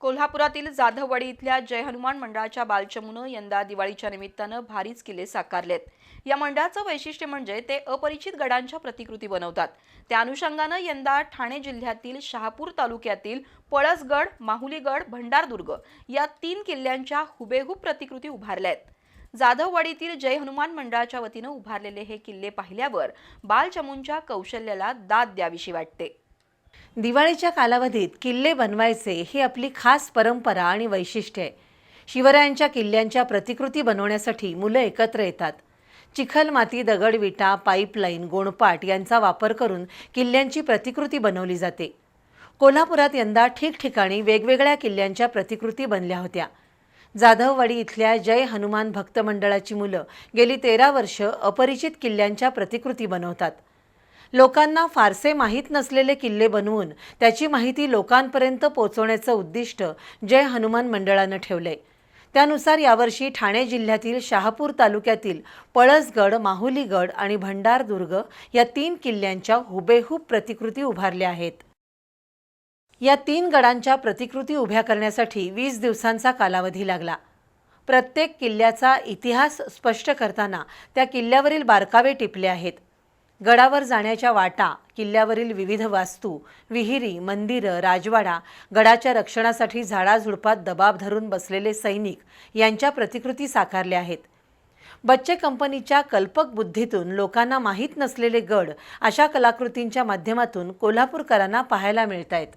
कोल्हापुरातील जाधववाडी इथल्या जय हनुमान मंडळाच्या बालचमूनं यंदा दिवाळीच्या निमित्तानं भारीच किल्ले साकारलेत. या मंडळाचं वैशिष्ट्य म्हणजे ते अपरिचित गडांच्या प्रतिकृती बनवतात. त्या अनुषंगानं यंदा ठाणे जिल्ह्यातील शहापूर तालुक्यातील पळसगड माहुलीगड भंडारदुर्ग या तीन किल्ल्यांच्या हुबेहूब प्रतिकृती उभारल्या आहेत जाधववाडीतील जय हनुमान मंडळाच्या वतीनं उभारलेले हे किल्ले पाहिल्यावर बालचमूंच्या कौशल्याला दाद द्यावीशी वाटते. दिवाळीच्या कालावधीत किल्ले बनवायचे ही आपली खास परंपरा आणि वैशिष्ट्य. आहे शिवरायांच्या किल्ल्यांच्या प्रतिकृती बनवण्यासाठी मुलं एकत्र येतात. चिखल माती दगड विटा पाईपलाईन गोणपाट यांचा वापर करून किल्ल्यांची प्रतिकृती बनवली जाते. कोल्हापुरात यंदा ठिकठिकाणी वेगवेगळ्या किल्ल्यांच्या प्रतिकृती बनल्या होत्या. जाधववाडी इथल्या जय हनुमान भक्त मंडळाची मुलं गेली तेरा वर्ष अपरिचित किल्ल्यांच्या प्रतिकृती बनवतात. लोकांना फारसे माहीत नसलेले किल्ले बनवून त्याची माहिती लोकांपर्यंत पोहोचवण्याचं उद्दिष्ट जय हनुमान मंडळानं ठेवलंय. त्यानुसार यावर्षी ठाणे जिल्ह्यातील शहापूर तालुक्यातील पळसगड माहुलीगड आणि भंडारदुर्ग या तीन किल्ल्यांच्या हुबेहूब प्रतिकृती उभारल्या आहेत. या तीन गडांच्या प्रतिकृती उभ्या करण्यासाठी वीस दिवसांचा कालावधी लागला. प्रत्येक किल्ल्याचा इतिहास स्पष्ट करताना त्या किल्ल्यावरील बारकावे टिपले आहेत. गडावर जाण्याच्या वाटा किल्ल्यावरील विविध वास्तू विहिरी मंदिरं राजवाडा गडाच्या रक्षणासाठी झाडाझुडपात दबाब धरून बसलेले सैनिक यांच्या प्रतिकृती साकारल्या आहेत. बच्चे कंपनीच्या कल्पक बुद्धीतून लोकांना माहीत नसलेले गड अशा कलाकृतींच्या माध्यमातून कोल्हापूरकरांना पाहायला मिळत आहेत